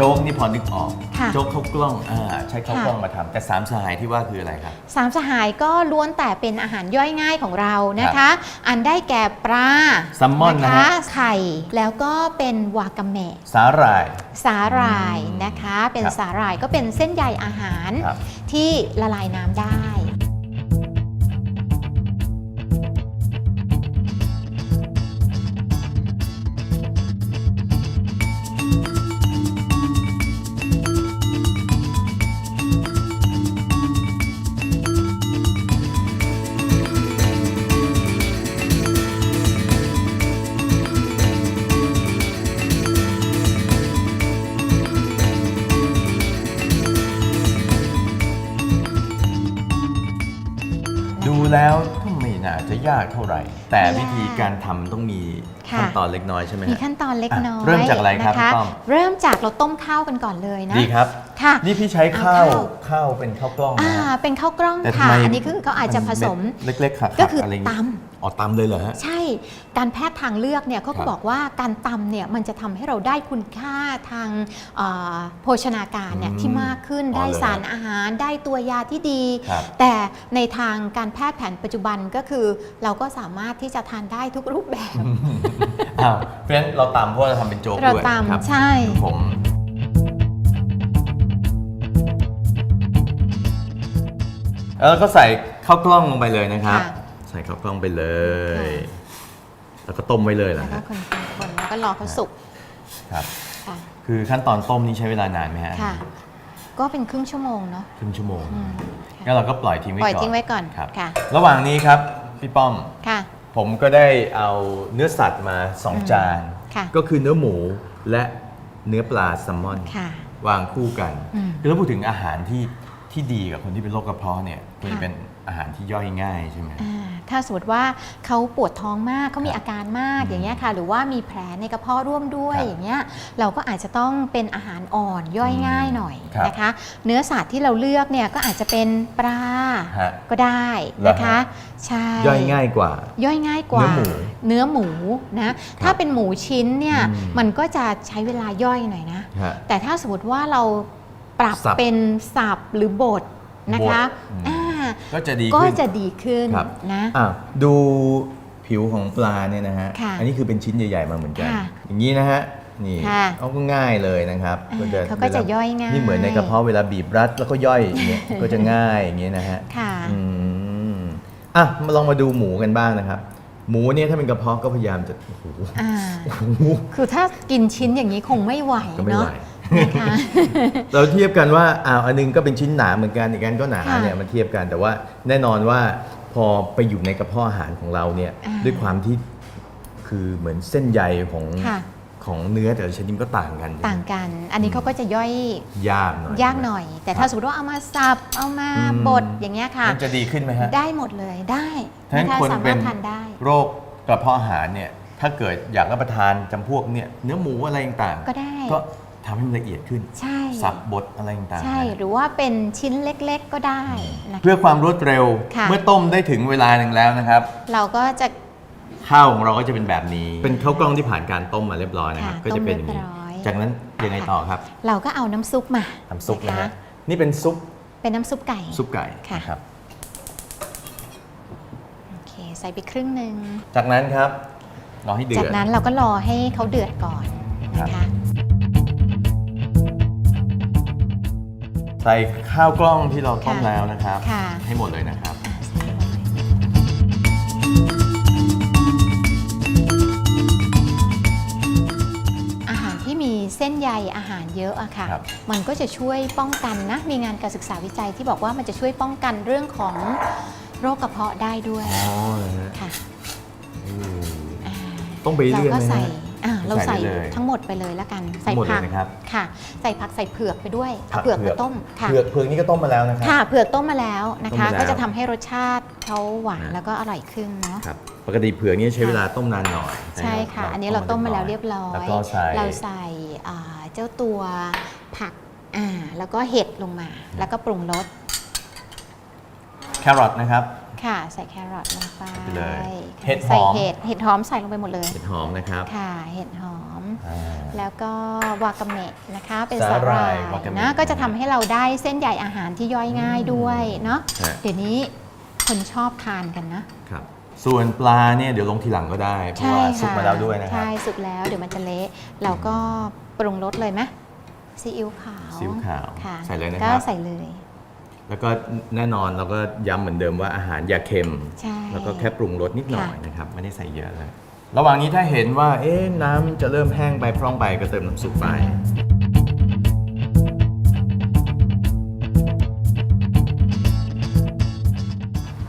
โจ๊กนี่พอนึกออกค่ะโจ๊กข้าวกล้องอ่าใช้ข้าวค่ะกล้องมาทำแต่สามสหายที่ว่าคืออะไรครับ สามสหายก็ล้วนแต่เป็นอาหารย่อยง่ายของเรานะคะ อันได้แก่ปลาแซลมอนนะฮะ ไข่ แล้วก็เป็นวากาเมะสาหร่าย สาหร่ายอืมนะคะ เป็นครับ สาหร่ายก็เป็นเส้นใยอาหารครับ ที่ละลายน้ำได้ แล้วก็ไม่น่าจะยากเท่าไหร่ แต่ไม่ยากวิธีการทำต้องมีค่ะ ขั้นตอนเล็กน้อยใช่ไหมมีฮะ ขั้นตอนเล็กน้อยอะเริ่มจากอะไรครับนะคะพี่ป้อมเริ่มจากเราต้มข้าวกันก่อนเลยนะ ดีครับ ค่ะนี่พี่ใช้เอาข้าวข้าวข้าวเป็นข้าวกล้องอ่านะฮะ เป็นข้าวกล้องแต่ทำค่ะไม อันนี้คือเขาอาจจะผสม เล็กๆค่ะก็คืออะไรย่างงี้ตำ อ๋อตำเลยเหรอฮะ ใช่การแพทย์ทางเลือกเนี่ยเขาคก็รับบอกว่าการตำเนี่ยมันจะทำให้เราได้คุณค่าทางเอ่อโภชนาการเนี่ยอืมที่มากขึ้นอ๋อได้เหรอสารอาหารได้ตัวยาที่ดี ครับแต่ในทางการแพทย์แผนปัจจุบันก็คือ เราก็สามารถที่จะทานได้ทุกรูปแบบ อ้าวเพราะฉะนั้นเราตำเพราะเราทำเป็นโจ๊กเราด้วยตำครับใช่ครับผม แล้วก็ใส่ข้าวกล้องลงไปเลยนะครับ ค่ะใส่ข้าวกล้องไปเลยแล้วก็ต้มไว้เลยเหรแล้อวก็ฮะคนๆๆแล้วก็รอเขาสุกครับ ค่ะคือขั้นตอนต้มนี่ใช้เวลานานไหมฮะค่ะ ก็เป็นครึ่งชั่วโมงเนาะครึ่งชั่วโมงอืมงั้นเราก็ปล่อยทิ้งไว้ปล่อยก่อนทิ้งไว้ก่อนครับค่ะ ระหว่างนี้ครับพี่ป้อม ค่ะ ผมก็ได้เอาเนื้อสัตว์มาอืม2จาน ค่ะ ก็คือเนื้อหมูและเนื้อปลาแซลมอน ค่ะ วางคู่กัน อืม คือถ้าพูดถึงอาหารที่ ที่ดีกับคนที่เป็นโรคกระเพาะเนี่ยควรจะค่ะเป็นอาหารที่ย่อยง่ายใช่ไหมอ่าถ้าสมมติว่าเขาปวดท้องมากเขามีครับอาการมากอืมอย่างเงี้ยค่ะ หรือว่ามีแผลในกระเพาะร่วมด้วยครับอย่างเงี้ยเราก็อาจจะต้องเป็นอาหารอ่อนย่อยอืมง่ายหน่อยครับนะคะ เนื้อสัตว์ที่เราเลือกเนี่ยก็อาจจะเป็นปลาฮะก็ได้เหรอฮะนะคะใช่ย่อยง่ายกว่า ย่อยง่ายกว่า เนื้อหมูเนื้อหมูนะถ้าเป็นหมูชิ้นเนี่ยอืมมันก็จะใช้เวลาย่อยหน่อยนะฮะแต่ถ้าสมมติว่าเรา ปรับสับเป็นสับหรือบดนะคะบดอืม อ่าก็จะดีก็ขึ้น จะดีขึ้นครับ นะ อะดูผิวของปลาเนี่ยนะฮะ ค่ะอันนี้คือเป็นชิ้นใหญ่ ๆ มาเหมือนกัน ค่ะอย่างนี้นะฮะ นี่ค่ะเอาก็ง่ายเลยนะครับอ่าเขาก็จะย่อยง่าย นี่เหมือนในกระเพาะเวลาบีบรัดแล้วก็ย่อยอย่างเงี้ย ก็จะง่ายอย่างเงี้ยนะฮะ ค่ะ อืมอะมาลองมาดูหมูกันบ้างนะครับ หมูเนี่ยถ้าเป็นกระเพาะก็พยายามจะโอ้โหอ่า โอ้โห คือถ้ากินชิ้นอย่างนี้คงไม่ไหวก็ไม่เนาะไหว นะคะ เราเทียบกันว่าอ้าวอันนึงก็เป็นชิ้นหนาเหมือนกันอีกอันก็หนาค่ะเนี่ยมันเทียบกันแต่ว่าแน่นอนว่าพอไปอยู่ในกระเพาะอาหารของเราเนี่ยอ่าด้วยความที่คือเหมือนเส้นใยของค่ะ ของเนื้อแต่ละชนิดก็ต่างกันต่างกัน อันนี้เขาก็จะย่อยยากหน่อยยากหน่อย แต่ถ้าสมมติว่าเอามาสับเอามาอืมบดอย่างเงี้ยค่ะ มันจะดีขึ้นไหมฮะ ได้หมดเลยได้ทั้งนะคะคนสาเป็มารถทานได้ โรคกระเพาะอาหารเนี่ยถ้าเกิดอยากรับประทานจำพวกเนี่ยเนื้อหมูอะไรต่างๆก็ได้ ก็ ทำให้มันละเอียดขึ้น ใช่สับบดอะไรต่างๆใช่นะหรือว่าเป็นชิ้นเล็กๆก็ได้นะคะเพื่อความรวดเร็ว ค่ะ เมื่อต้มได้ถึงเวลาหนึ่งแล้วนะครับ เราก็จะ ข้าวของเราก็จะเป็นแบบนี้ เป็นข้าวกล้องที่ผ่านการต้มมาเรียบร้อยนะครับ ค่ะก็จะเป็นอย่างนี้ ต้มเรียบร้อย จากนั้นยังไงต่อครับเราก็เอาน้ำซุปมาน้ำซุปนะคฮะ นี่เป็นซุปเป็นน้ำซุปไก่ ซุปไก่ค่ะ นะครับ โอเค ใส่ไปครึ่งหนึ่ง จากนั้นครับรอให้เดือจากดนั้นเราก็รอให้เขาเดือดก่อนนะคะใส่ข้าวกล้องที่เราต้มค่ะแล้วนะครับ ค่ะ ให้หมดเลยนะครับอะใส่ลงไปอาหารที่มีเส้นใยอาหารเยอะอะค่ะ ครับ มันก็จะช่วยป้องกันนะ มีงานการศึกษาวิจัยที่บอกว่ามันจะช่วยป้องกันเรื่องของโรคกระเพาะได้ด้วยอ๋อเลยฮะค่ะอืมอ่าต้องไปเราเรื่อยๆก็ไหมใส่ฮะ อ่าเราใส่ใส่ได้เลยทั้งหมดไปเลยแล้วกันใส่ทั้งหมดเลยผักนะครับ ค่ะ ใส่ผักใส่เผือกไปด้วยผัเอากเผือกเผืมาอกต้มค่ะเผือกเผือกนี่ก็ต้มมาแล้วนะครัค่ะเผือกต้มมาแล้วนะต้มคะมาแล้วก็จะทำให้รสชาติเขาหวานอ่าแล้วก็อร่อยขึ้นเนาะ ครับปกติเผือกนี่ใช้เวลาต้มนานหน่อยใช่ค่ะ อันนี้เราต้มมาแล้วเรียบร้อย แล้วก็ใส่ เราใส่อ่าเจ้าตัวผักอ่าแล้วก็เห็ดลงมา แล้วก็ปรุงรสแครอทนะครับ ค่ะ ใส่แครอทลงไปไปเลยค่ะเห็ดหอม ใส่เห็ดเห็ดหอมใส่ลงไปหมดเลย เห็ดหอมนะครับค่ะ เห็ดหอม อ่า แล้วก็วากาเมะนะคะ เป็นสาสาหร่าหร่ายวากาเมะนะก็จะทำให้เราได้เส้นใยอาหารที่ย่อยง่ายด้วยเนาะฮะ เดี๋ยวนี้คนชอบทานกันนะครับ ส่วนปลาเนี่ยเดี๋ยวลงทีหลังก็ได้ เพราะใช่ว่าค่ะสุกมาแล้วด้วยนะครับ ใช่สุกแล้วเดี๋ยวมันจะเละเราก็ปรุงรสเลยไหมซีอิ๊วขาวซีอิ๊วขาวค่ะใส่เลยนะคก็รับใส่เลย แล้วก็แน่นอนเราก็ย้ำเหมือนเดิมว่าอาหารอย่าเค็ม ใช่แล้วก็แค่ปรุงรสนิดหน่อยค่ะ นะครับไม่ได้ใส่เยอะเลย ระหว่างนี้ถ้าเห็นว่าเอ๊ะน้ำจะเริ่มแห้งไปพร่องไปก็เติมน้ำซุปไป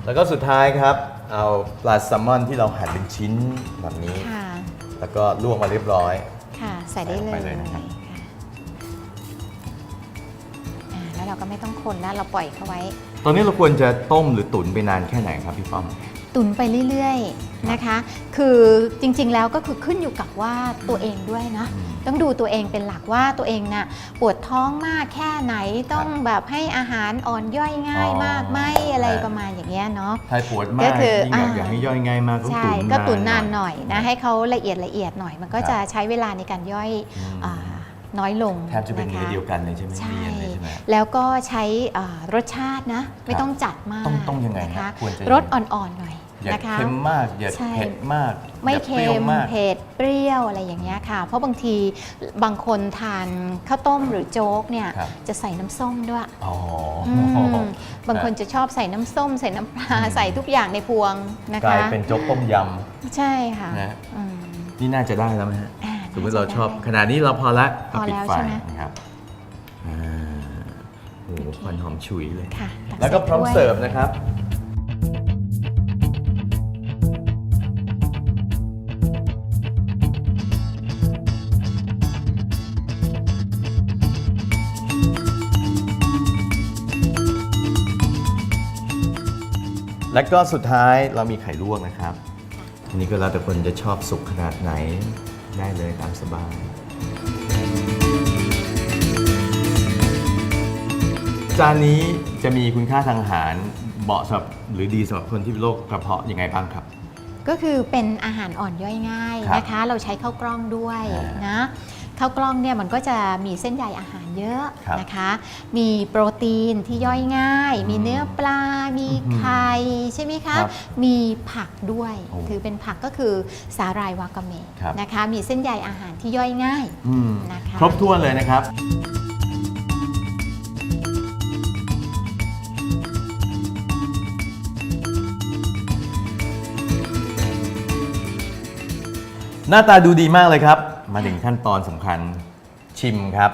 แล้วก็สุดท้ายครับ เอาปลาแซลมอนที่เราหั่นเป็นชิ้นแบบนี้ ค่ะ แล้วก็ลวกมาเรียบร้อย ค่ะ ใส่ได้เลใส่ยไปเลยนะครับ เราก็ไม่ต้องคนแล้วเราปล่อยเขาไว้ ตอนนี้เราควรจะต้มหรือตุ๋นไปนานแค่ไหนครับพี่ป้อม ตุนไปเรื่อยๆนะคะ คือจริงๆแล้วก็คือขึ้นอยู่กับว่าตัวเองด้วยนะอืมต้องดูตัวเองเป็นหลักว่าตัวเองน่ะปวดท้องมากแค่ไหนต้องแบบให้อาหารอ่อนย่อยง่ายอ๋อมากไหมอะไรครับประมาณอย่างเงี้ยเนาะ ถ้าปวดมากก็คือยิ่งอยากอ่า อยากให้ย่อยง่ายมากก็ใช่ตุ๋นก็ตุนนานหหน่อยน่อยนะให้เขาละเอียดละเอียดหน่อย มันก็ครับจะใช้เวลาในการย่อยอืม อ่า น้อยลงแทบจะเป็นเนื้อเดียวกันเลยใช่ไหมใช่เรียนเลยใช่ไหมแล้วก็ใช้อ่ารสชาตินะ ไม่ต้องจัดมาก ต้องต้องยังไงนะฮะคะควรจะรสอ่อนๆหน่อยอย่านะคะเค็มมาก อย่าใช่เผ็ดมาก ไม่อย่าเค็ปรี้ยวมมากเผ็ดเปรี้ยวอะไรอย่างเงี้ยค่ะ เพราะบางทีบางคนทานข้าวต้มหรือโจ๊กเนี่ยครับจะใส่น้ำส้มด้วยอ๋ออมบางคนจะชอบใส่น้ำส้ม ใส่น้ำปลาอืมใส่ทุกอย่างในพวงนะกลายคะเป็นโจ๊กต้มยใช่ค่ะนะอืมำนี่น่าจะได้แล้วไหมฮะอ่า สมมติเราน่าจะชอบได้ขนาดนี้เราพอละพอปิดแล้วไฟใช่ไหม นะครับอ่าโอ้โหโอเคควันหอมฉุยเลย ค่ะตัแล้วก็ใส่พร้อมถ้วยเสิร์ฟนะครับ และก็สุดท้ายเรามีไข่ลวกนะครับ อันนี้ก็แล้วแต่คนจะชอบสุกขนาดไหน ได้เลยตามสบาย จานนี้จะมีคุณค่าทางอาหารเหมาะสำหรับหรือดีสำหรับคนที่เป็นโรคกระเพาะยังไงบ้างครับ ก็คือเป็นอาหารอ่อนย่อยง่ายครับนะคะ เราใช้ข้าวกล้องด้วยอ่านนะข้าวกล้องเนี่ยมันก็จะมีเส้นใยอาหาร เยอะครับนะคะ มีโปรตีนที่ย่อยง่าย มีเนื้อปลา มีอื้อหือไข่ใช่ไหมคะ ครับมีผักด้วย โอ้ถือเป็นผักก็คือสาหร่ายวากาเมะครับ นะคะ มีเส้นใยอาหารที่ย่อยง่ายอืมนะคะ ครบถ้วนเลยนะครับ หน้าตาดูดีมากเลยครับ มาถึงขั้นตอนสำคัญชิมครับ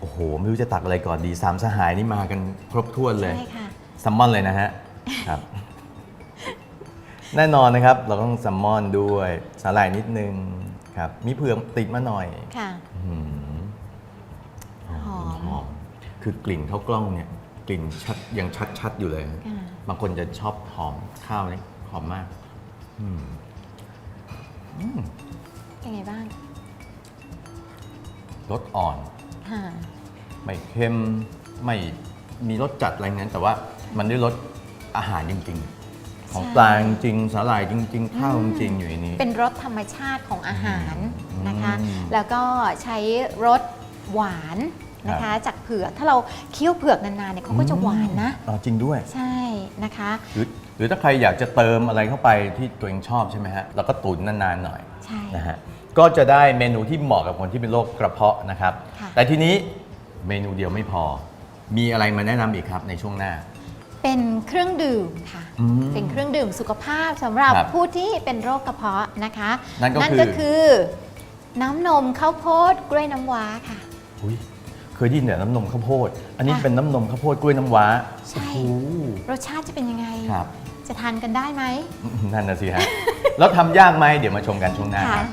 โอ้โห ไม่รู้จะตักอะไรก่อนดีสามสหายนี่มากันครบถ้วนเลยใช่ค่ะ แซัมมอนเลยนะฮะ ครับ แน่นอนนะครับ เราต้องแซัมมอนด้วยสาหร่ายนิดนึงครับ มีเผือกติดมาหน่อยค่ะ อื้อหือหอมหอม คือกลิ่นข้าวกล้องเนี่ย กลิ่นชัดยังชัดๆอยู่เลย ค่ะ บางคนจะชอบหอมข้าวนี่หอมมาก อืมอืมเป็นไงบ้างรสอ่อน ค่ะ ไม่เค็มไม่มีรสจัดอะไรนั้น แต่ว่ามันได้รสอาหารจริง ๆ ของใช่ปลาจริงๆสาหร่ายจริง ๆ ข้าวจริง ๆ อยู่ในนี้ เป็นรสธรรมชาติของอาหารนะคะ อืมแล้วก็ใช้รสหวานนะคะจากเผือกถ้าเราเคี่ยวเผือกนานๆเนี่ยเขาก็จะหวานนะ อ๋อจริงด้วย ใช่นะคะ หรือหรือถ้าใครอยากจะเติมอะไรเข้าไปที่ตัวเองชอบใช่ไหมฮะแล้วก็ตุ๋นนานๆหน่อยใช่ นะฮะก็จะได้เมนูที่เหมาะกับคนที่เป็นโรคกระเพาะนะครับ ค่ะ แต่ทีนี้ เมนูเดียวไม่พอ มีอะไรมาแนะนำอีกครับในช่วงหน้า เป็นเครื่องดื่มค่ะ อืมเป็นเครื่องดื่มสุขภาพสำหรับครับผู้ที่เป็นโรคกระเพาะนะคะนั่นก็คือก็คือ น้ำนมข้าวโพดกล้วยน้ำว้าค่ะ อุ๊ยเคยได้ยินแต่น้ำนมข้าวโพด อันนี้ค่ะเป็นน้ำนมข้าวโพดกล้วยน้ำว้าใช่ โอ้โหรสชาติจะเป็นยังไง ครับ จะทานกันได้ไหมนั่นนะสิฮะ แล้วทำยากไหมเดี๋ยวมาชมกันช่วงหน้าคค่ะ รับ